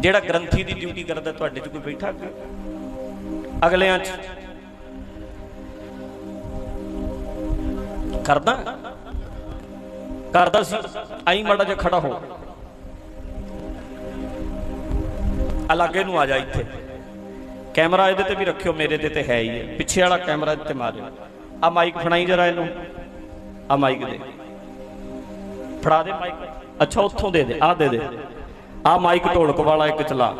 ਜਿਹੜਾ ਗ੍ਰੰਥੀ ਦੀ ਡਿਊਟੀ ਕਰਦਾ ਤੁਹਾਡੇ 'ਚ ਕੋਈ ਬੈਠਾ ਅੱਗੇ? ਅਗਲਿਆਂ 'ਚ? ਕਰਦਾ? ਕਰਦਾ ਸੀ, ਆਈ ਮਾੜਾ ਜਿਹਾ ਖੜਾ ਹੋ। ਅਲਾਗੇ ਨੂੰ ਆ ਜਾ ਇੱਥੇ। ਕੈਮਰਾ ਇਹਦੇ ਤੇ ਵੀ ਰੱਖਿਓ, ਮੇਰੇ ਤੇ ਤੇ ਹੈ ਹੀ ਹੈ। ਪਿੱਛੇ ਵਾਲਾ ਕੈਮਰਾ ਇੱਥੇ ਮਾਰਿਓ ਆ ਮਾਈਕ ਫੜਾਈ ਜਰਾ ਇਹਨੂੰ। ਆ ਮਾਈਕ ਦੇ। ਫੜਾ ਦੇ ਮਾਈਕ ਅੱਛਾ, ਉੱਥੋਂ ਦੇ ਦੇ ਆ ਦੇ ਦੇ। ਆ ਮਾਈਕ ਢੋਲਕ ਵਾਲਾ ਇੱਕ ਚਲਾ।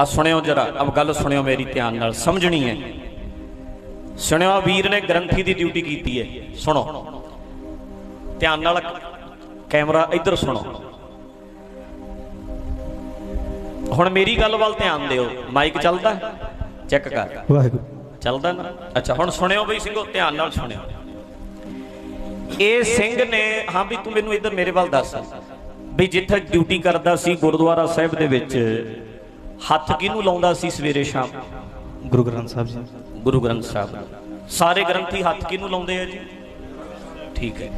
ਆ ਸੁਣਿਓ ਜਰਾ ਅਬ ਗੱਲ ਸੁਣਿਓ ਮੇਰੀ ਧਿਆਨ ਨਾਲ ਸਮਝਣੀ ਹੈ। ਸੁਣਿਓ ਵੀਰ ਨੇ ਗ੍ਰੰਥੀ ਦੀ ਡਿਊਟੀ ਕੀਤੀ ਹੈ। ਸੁਣੋ। ਧਿਆਨ ਨਾਲ ਕੈਮਰਾ ਇੱਧਰ ਸੁਣੋ। ਹੁਣ ਮੇਰੀ ਗੱਲ ਵੱਲ ਧਿਆਨ ਦਿਓ। ਮਾਈਕ ਚੱਲਦਾ? ਚੈੱਕ ਕਰ। ਵਾਹਿਗੁਰੂ। ਚੱਲਦਾ? ਨਾ ਅੱਛਾ ਹੁਣ ਸੁਣਿਓ ਬਈ ਸਿੰਘੋ ਧਿਆਨ ਨਾਲ ਸੁਣਿਓ। ਇਹ ਸਿੰਘ ਨੇ ਹਾਂ ਵੀ ਤੂੰ ਮੈਨੂੰ ਇੱਧਰ ਮੇਰੇ ਵੱਲ ਦੱਸ। ਵੀ ਜਿੱਥੇ ਡਿਊਟੀ ਕਰਦਾ ਸੀ ਗੁਰਦੁਆਰਾ ਸਾਹਿਬ ਦੇ ਵਿੱਚ ਹੱਥ ਕਿਹਨੂੰ ਲਾਉਂਦਾ ਸੀ ਸਵੇਰੇ ਸ਼ਾਮ? ਗੁਰੂ ਗ੍ਰੰਥ ਸਾਹਿਬ ਜੀ। ਗੁਰੂ ਗ੍ਰੰਥ ਸਾਹਿਬ। ਸਾਰੇ ਗ੍ਰੰਥੀ ਹੱਥ ਕਿਹਨੂੰ ਲਾਉਂਦੇ ਆ ਜੀ? ਠੀਕ ਹੈ।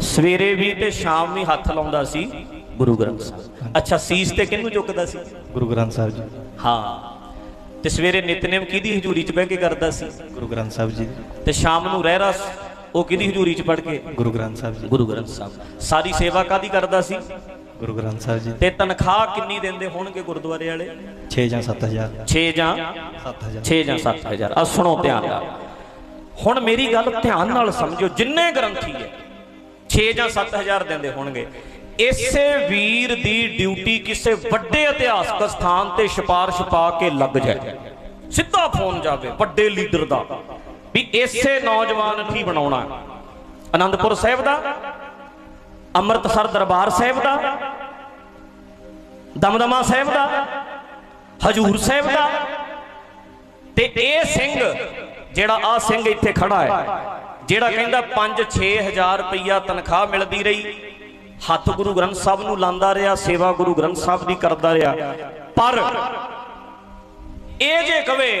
ਸਵੇਰੇ ਵੀ ਤੇ ਸ਼ਾਮ ਵੀ ਹੱਥ ਲਾਉਂਦਾ ਸੀ ਗੁਰੂ ਗ੍ਰੰਥ ਸਾਹਿਬ। ਅੱਛਾ ਸੀਸ ਤੇ ਕਿਹਨੂੰ ਝੁਕਦਾ ਸੀ? ਗੁਰੂ ਗ੍ਰੰਥ ਸਾਹਿਬ ਜੀ। ਹਾਂ। ਤੇ ਸਵੇਰੇ ਨਿਤਨੇਮ ਕਿਹਦੀ ਹਜ਼ੂਰੀ 'ਚ ਬਹਿ ਕੇ ਕਰਦਾ ਸੀ? ਗੁਰੂ ਗ੍ਰੰਥ ਸਾਹਿਬ ਜੀ। ਤੇ ਸ਼ਾਮ ਨੂੰ ਰਹਿਰਾਸ ਉਹ ਕਿਹਦੀ ਹਜ਼ੂਰੀ 'ਚ ਪੜ ਕੇ? ਗੁਰੂ ਗ੍ਰੰਥ ਸਾਹਿਬ ਜੀ। ਗੁਰੂ ਗ੍ਰੰਥ ਸਾਹਿਬ। ਸਾਰੀ ਸੇਵਾ ਕਾਦੀ ਕਰਦਾ ਸੀ? ਗੁਰੂ ਗ੍ਰੰਥ ਸਾਹਿਬ ਜੀ। ਤੇ ਤਨਖਾਹ ਕਿੰਨੀ ਦਿੰਦੇ ਹੋਣਗੇ ਗੁਰਦੁਆਰੇ ਵਾਲੇ? 6 ਜਾਂ 7000 6 ਜਾਂ? 7000 6 ਜਾਂ 7000 ਆ ਸੁਣੋ ਧਿਆਨ ਨਾਲ। ਹੁਣ ਮੇਰੀ ਗੱਲ ਧਿਆਨ ਨਾਲ ਸਮਝੋ ਜਿੰਨੇ ਗ੍ਰੰਥੀ ਹੈ 6 ਜਾਂ 7000 ਦਿੰਦੇ ਹੋਣਗੇ। ਇਸੇ ਵੀਰ ਦੀ ਡਿਊਟੀ ਕਿਸੇ ਵੱਡੇ ਇਤਿਹਾਸਕ ਸਥਾਨ ਤੇ ਸਿਫਾਰਿਸ਼ ਪਾ ਕੇ ਲੱਗ ਜਾਏ। ਸਿੱਧਾ ਫੋਨ ਜਾਵੇ ਵੱਡੇ ਲੀਡਰ ਦਾ। ਇਸੇ ਨੌਜਵਾਨ ਨੂੰ ਹੀ ਬਣਾਉਣਾ ਹੈ। ਆਨੰਦਪੁਰ ਸਾਹਿਬ ਦਾ, ਅੰਮ੍ਰਿਤਸਰ ਦਰਬਾਰ ਸਾਹਿਬ ਦਾ, ਦਮਦਮਾ ਸਾਹਿਬ ਦਾ, ਹਜੂਰ ਸਾਹਿਬ ਦਾ ਤੇ ਇਹ ਸਿੰਘ, ਜਿਹੜਾ ਆ ਸਿੰਘ ਇੱਥੇ ਖੜਾ ਹੈ, ਜਿਹੜਾ ਕਹਿੰਦਾ 5-6000 ਰੁਪਈਆ ਤਨਖਾਹ ਮਿਲਦੀ ਰਹੀ, ਹੱਥ ਗੁਰੂ ਗ੍ਰੰਥ ਸਾਹਿਬ ਨੂੰ ਲਾਂਦਾ ਰਿਹਾ, ਸੇਵਾ ਗੁਰੂ ਗ੍ਰੰਥ ਸਾਹਿਬ ਦੀ ਕਰਦਾ ਰਿਹਾ ਪਰ ਇਹ ਜੇ ਕਵੇ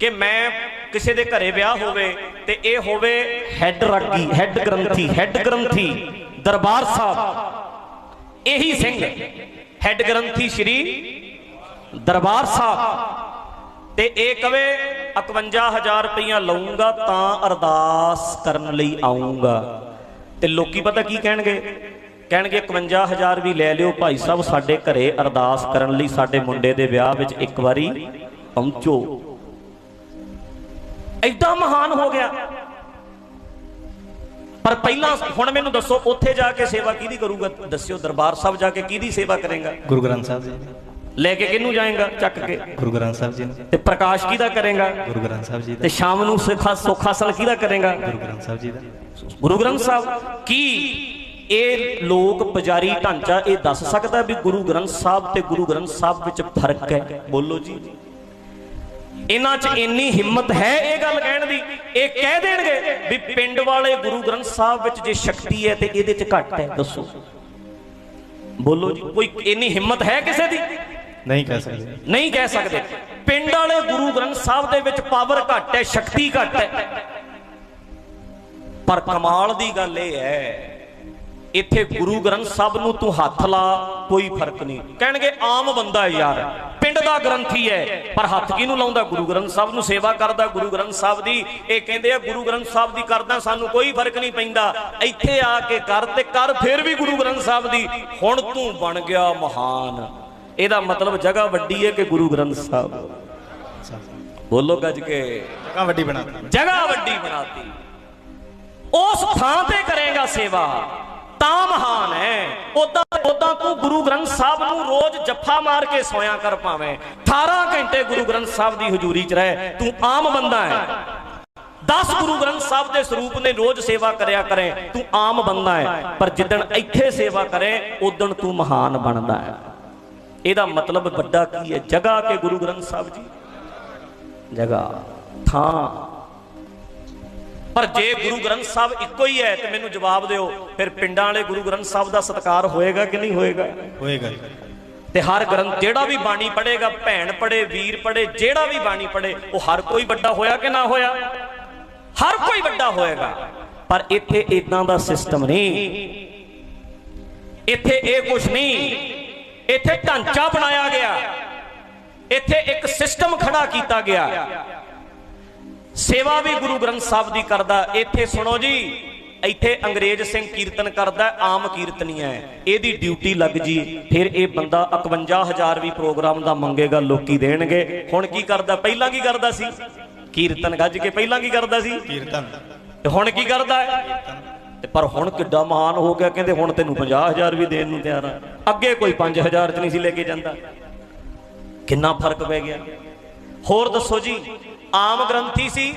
ਕਿ ਮੈਂ ਕਿਸੇ ਦੇ ਘਰੇ ਵਿਆਹ ਹੋਵੇ ਤੇ ਇਹ ਹੋਵੇ ਹੈੱਡ ਰਾਗੀ ਹੈੱਡ ਗ੍ਰੰਥੀ ਹੈੱਡ ਗ੍ਰੰਥੀ, ਦਰਬਾਰ ਸਾਹਿਬ। ਇਹੀ ਸਿੰਘ ਹੈੱਡ ਗ੍ਰੰਥੀ ਸ਼੍ਰੀ ਦਰਬਾਰ ਸਾਹਿਬ। ਤੇ ਇਹ ਕਵੇ 51000 ਰੁਪਈਆ ਲਊਂਗਾ ਤਾਂ ਅਰਦਾਸ ਕਰਨ ਲਈ ਆਉਂਗਾ ਤੇ ਲੋਕੀ ਪਤਾ ਕੀ ਕਹਿਣਗੇ? ਕਹਿਣਗੇ 51000 ਵੀ ਲੈ ਲਿਓ ਭਾਈ ਸਾਹਿਬ, ਸਾਡੇ ਘਰੇ ਅਰਦਾਸ ਕਰਨ ਲਈ ਸਾਡੇ ਮੁੰਡੇ ਦੇ ਵਿਆਹ ਵਿੱਚ ਇੱਕ ਵਾਰੀ ਪਹੁੰਚੋ। ਐਡਾ ਮਹਾਨ ਹੋ ਗਿਆ। ਪਰ ਪਹਿਲਾਂ ਹੁਣ ਮੈਨੂੰ ਦੱਸੋ ਉੱਥੇ ਜਾ ਕੇ ਸੇਵਾ ਕਿਹਦੀ ਕਰੂਗਾ? ਦੱਸਿਓ ਦਰਬਾਰ ਸਾਹਿਬ ਜਾ ਕੇ ਕਿਹਦੀ ਸੇਵਾ ਕਰੇਗਾ? ਗੁਰੂ ਗ੍ਰੰਥ ਸਾਹਿਬ ਜੀ। ਲੈ ਕੇ ਕਿਹਨੂੰ ਜਾਏਗਾ? ਚੱਕ ਕੇ। ਗੁਰੂ ਗ੍ਰੰਥ ਸਾਹਿਬ ਜੀ। ਤੇ ਪ੍ਰਕਾਸ਼ ਕਿਹਦਾ ਕਰੇਗਾ? ਗੁਰੂ ਗ੍ਰੰਥ ਸਾਹਿਬ ਜੀ ਦਾ। ਤੇ ਸ਼ਾਮ ਨੂੰ ਸੁਖਾ ਸੁਖਾਸਨ ਕਿਹਦਾ ਕਰੇਗਾ? ਗੁਰੂ ਗ੍ਰੰਥ ਸਾਹਿਬ ਜੀ ਦਾ। ਗੁਰੂ ਗ੍ਰੰਥ ਸਾਹਿਬ ਕੀ ਇਹ ਲੋਕ ਪੁਜਾਰੀ ਢਾਂਚਾ ਇਹ ਦੱਸ ਸਕਦਾ ਵੀ ਗੁਰੂ ਗ੍ਰੰਥ ਸਾਹਿਬ ਤੇ ਗੁਰੂ ਗ੍ਰੰਥ ਸਾਹਿਬ ਵਿੱਚ ਫ਼ਰਕ ਹੈ? ਬੋਲੋ ਜੀ। ਇਹਨਾਂ 'ਚ ਇੰਨੀ ਹਿੰਮਤ ਹੈ ਇਹ ਗੱਲ ਕਹਿਣ ਦੀ? ਇਹ ਕਹਿ ਦੇਣਗੇ ਵੀ ਪਿੰਡ ਵਾਲੇ ਗੁਰੂ ਗ੍ਰੰਥ ਸਾਹਿਬ ਵਿੱਚ ਜੇ ਸ਼ਕਤੀ ਹੈ ਤੇ ਇਹਦੇ 'ਚ ਘੱਟ ਹੈ ਦੱਸੋ। ਬੋਲੋ ਜੀ ਕੋਈ ਇੰਨੀ ਹਿੰਮਤ ਹੈ ਕਿਸੇ ਦੀ? ਨਹੀਂ ਕਹਿ ਸਕਦੇ। ਨਹੀਂ ਕਹਿ ਸਕਦੇ। ਪਿੰਡ ਵਾਲੇ ਗੁਰੂ ਗ੍ਰੰਥ ਸਾਹਿਬ ਦੇ ਵਿੱਚ ਪਾਵਰ ਘੱਟ ਹੈ ਸ਼ਕਤੀ ਘੱਟ ਹੈ। ਪਰ ਕਮਾਲ ਦੀ ਗੱਲ ਇਹ ਹੈ ਇੱਥੇ ਗੁਰੂ ਗ੍ਰੰਥ ਸਾਹਿਬ ਨੂੰ ਤੂੰ ਹੱਥ ਲਾ ਕੋਈ ਫ਼ਰਕ ਨਹੀਂ। ਕਹਿਣਗੇ ਆਮ ਬੰਦਾ ਹੈ ਯਾਰ। ਪਿੰਡ ਦਾ ਗ੍ਰੰਥੀ ਹੈ ਪਰ ਹੱਥ ਕਿਹਨੂੰ ਲਾਉਂਦਾ? ਗੁਰੂ ਗ੍ਰੰਥ ਸਾਹਿਬ ਨੂੰ ਸੇਵਾ ਕਰਦਾ ਗੁਰੂ ਗ੍ਰੰਥ ਸਾਹਿਬ ਦੀ। ਇਹ ਕਹਿੰਦੇ ਆ ਗੁਰੂ ਗ੍ਰੰਥ ਸਾਹਿਬ ਦੀ ਕਰਦਾ ਸਾਨੂੰ ਕੋਈ ਫ਼ਰਕ ਨਹੀਂ ਪੈਂਦਾ। ਇੱਥੇ ਆ ਕੇ ਕਰ ਤੇ ਕਰ ਫਿਰ ਵੀ ਗੁਰੂ ਗ੍ਰੰਥ ਸਾਹਿਬ ਦੀ। ਹੁਣ ਤੂੰ ਬਣ ਗਿਆ ਮਹਾਨ। ਇਹਦਾ ਮਤਲਬ ਜਗ੍ਹਾ ਵੱਡੀ ਹੈ ਕਿ ਗੁਰੂ ਗ੍ਰੰਥ ਸਾਹਿਬ। ਬੋਲੋ ਗੱਜ ਕੇ। ਜਗ੍ਹਾ ਵੱਡੀ ਬਣਾ ਦਿੱਤੀ ਜਗ੍ਹਾ ਵੱਡੀ ਬਣਾਤੀ। ਉਸ ਥਾਂ ਤੇ ਕਰੇਗਾ ਸੇਵਾ। ਤਾਂ ਮਹਾਨ ਹੈ। ਉਦਾਂ ਉਦਾਂ ਤੂੰ ਗੁਰੂ ਗ੍ਰੰਥ ਸਾਹਿਬ ਨੂੰ ਰੋਜ਼ ਜੱਫਾ ਮਾਰ ਕੇ ਸੋਇਆ ਕਰ ਪਾਵੇਂ 18 ਘੰਟੇ ਗੁਰੂ ਗ੍ਰੰਥ ਸਾਹਿਬ ਦੀ ਹਜ਼ੂਰੀ 'ਚ ਰਹਿ। ਤੂੰ ਆਮ ਬੰਦਾ ਹੈ। 10 ਗੁਰੂ ਗ੍ਰੰਥ ਸਾਹਿਬ ਦੇ ਸਰੂਪ ਨੇ ਰੋਜ਼ ਸੇਵਾ ਕਰਿਆ ਕਰੇ। ਤੂੰ ਆਮ ਬੰਦਾ ਹੈ। ਪਰ ਜਿੱਦਣ ਇੱਥੇ ਸੇਵਾ ਕਰੇ ਉਦਣ ਤੂੰ ਮਹਾਨ ਬਣਦਾ ਹੈ। ਇਹਦਾ ਮਤਲਬ ਵੱਡਾ ਕੀ ਹੈ? ਜਗ੍ਹਾ ਕੇ ਗੁਰੂ ਗ੍ਰੰਥ ਸਾਹਿਬ ਜੀ। ਜਗ੍ਹਾ ਥਾਂ। ਪਰ ਜੇ ਗੁਰੂ ਗ੍ਰੰਥ ਸਾਹਿਬ ਇੱਕੋ ਹੀ ਹੈ ਤੇ ਮੈਨੂੰ ਜਵਾਬ ਦਿਓ ਫਿਰ ਪਿੰਡਾਂ ਵਾਲੇ ਗੁਰੂ ਗ੍ਰੰਥ ਸਾਹਿਬ ਦਾ ਸਤਿਕਾਰ ਹੋਏਗਾ ਕਿ ਨਹੀਂ ਹੋਏਗਾ? ਹੋਏਗਾ। ਤੇ ਹਰ ਗ੍ਰੰਥ ਜਿਹੜਾ ਵੀ ਬਾਣੀ ਪੜੇਗਾ ਭੈਣ ਪੜੇ ਵੀਰ ਪੜੇ ਜਿਹੜਾ ਵੀ ਬਾਣੀ ਪੜੇ ਉਹ ਹਰ ਕੋਈ ਵੱਡਾ ਹੋਇਆ ਕਿ ਨਾ ਹੋਇਆ? ਹਰ ਕੋਈ ਵੱਡਾ ਹੋਏਗਾ। ਪਰ ਇੱਥੇ ਇਦਾਂ ਦਾ ਸਿਸਟਮ ਨਹੀਂ। ਇੱਥੇ ਇਹ ਕੁਝ ਨਹੀਂ। ਇੱਥੇ ਢਾਂਚਾ ਬਣਾਇਆ ਗਿਆ। ਇੱਥੇ ਇੱਕ ਸਿਸਟਮ ਖੜਾ ਕੀਤਾ ਗਿਆ। ਸੇਵਾ ਵੀ ਗੁਰੂ ਗ੍ਰੰਥ ਸਾਹਿਬ ਦੀ ਕਰਦਾ। ਇੱਥੇ ਸੁਣੋ ਜੀ ਇੱਥੇ ਅੰਗਰੇਜ਼ ਸਿੰਘ ਕੀਰਤਨ ਕਰਦਾ ਆਮ ਕੀਰਤਨੀਆ ਹੈ। ਇਹਦੀ ਡਿਊਟੀ ਲੱਗ ਜੀ ਫਿਰ ਇਹ ਬੰਦਾ 51000 ਵੀ ਪ੍ਰੋਗਰਾਮ ਦਾ ਮੰਗੇਗਾ ਲੋਕੀ ਦੇਣਗੇ। ਹੁਣ ਕੀ ਕਰਦਾ? ਪਹਿਲਾਂ ਕੀ ਕਰਦਾ ਸੀ? ਕੀਰਤਨ ਗੱਜ ਕੇ ਪਹਿਲਾਂ ਕੀ ਕਰਦਾ ਸੀ? ਕੀਰਤਨ। ਤੇ ਹੁਣ ਕੀ ਕਰਦਾ ਹੈ? ਤੇ ਪਰ ਹੁਣ ਕਿੱਡਾ ਮਹਾਨ ਹੋ ਗਿਆ ਕਹਿੰਦੇ ਹੁਣ ਤੈਨੂੰ 50000 ਵੀ ਦੇਣ ਨੂੰ ਤਿਆਰ ਆ। ਅੱਗੇ ਕੋਈ 5000 ਚ ਨਹੀਂ ਸੀ ਲੈ ਕੇ ਜਾਂਦਾ। ਕਿੰਨਾ ਫ਼ਰਕ ਪੈ ਗਿਆ। ਹੋਰ ਦੱਸੋ ਜੀ ਆਮ ਗ੍ਰੰਥੀ ਸੀ।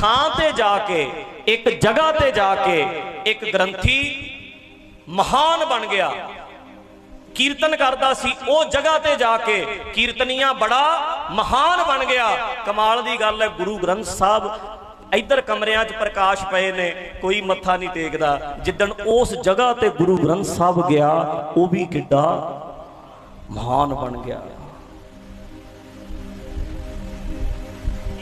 ਥਾਂ ਤੇ ਜਾ ਕੇ, ਇੱਕ ਜਗ੍ਹਾ ਤੇ ਜਾ ਕੇ, ਇੱਕ ਗ੍ਰੰਥੀ ਮਹਾਨ ਬਣ ਗਿਆ। ਕੀਰਤਨ ਕਰਦਾ ਸੀ। ਉਹ ਜਗ੍ਹਾ ਤੇ ਜਾ ਕੇ ਕੀਰਤਨੀਆਂ ਬੜਾ ਮਹਾਨ ਬਣ ਗਿਆ। ਕਮਾਲ ਦੀ ਗੱਲ ਹੈ, ਗੁਰੂ ਗ੍ਰੰਥ ਸਾਹਿਬ ਇੱਧਰ ਕਮਰਿਆਂ 'ਚ ਪ੍ਰਕਾਸ਼ ਪਏ ਨੇ, ਕੋਈ ਮੱਥਾ ਨਹੀਂ ਟੇਕਦਾ। ਜਿੱਦਣ ਉਸ ਜਗ੍ਹਾ ਤੇ ਗੁਰੂ ਗ੍ਰੰਥ ਸਾਹਿਬ ਗਿਆ, ਉਹ ਵੀ ਕਿੱਡਾ ਮਹਾਨ ਬਣ ਗਿਆ।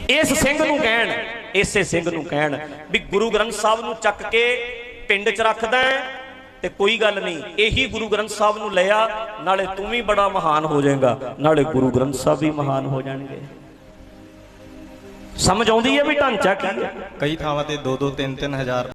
ਇਸ ਸਿੰਘ ਨੂੰ ਕਹਿਣ, ਇਸੇ ਸਿੰਘ ਨੂੰ ਕਹਿਣ ਵੀ ਗੁਰੂ ਗ੍ਰੰਥ ਸਾਹਿਬ ਨੂੰ ਚੱਕ ਕੇ ਪਿੰਡ 'ਚ ਰੱਖਦਾ ਤੇ ਕੋਈ ਗੱਲ ਨਹੀਂ, ਇਹੀ ਗੁਰੂ ਗ੍ਰੰਥ ਸਾਹਿਬ ਨੂੰ ਲਿਆ ਨਾਲੇ ਤੂੰ ਵੀ ਬੜਾ ਮਹਾਨ ਹੋ ਜਾਏਗਾ, ਨਾਲੇ ਗੁਰੂ ਗ੍ਰੰਥ ਸਾਹਿਬ ਵੀ ਮਹਾਨ ਹੋ ਜਾਣਗੇ। ਸਮਝ ਆਉਂਦੀ ਹੈ ਵੀ ਢਾਂਚਾ ਕੀ ਹੈ? ਕਈ ਥਾਵਾਂ ਤੇ 2 2 3 3 ਹਜ਼ਾਰ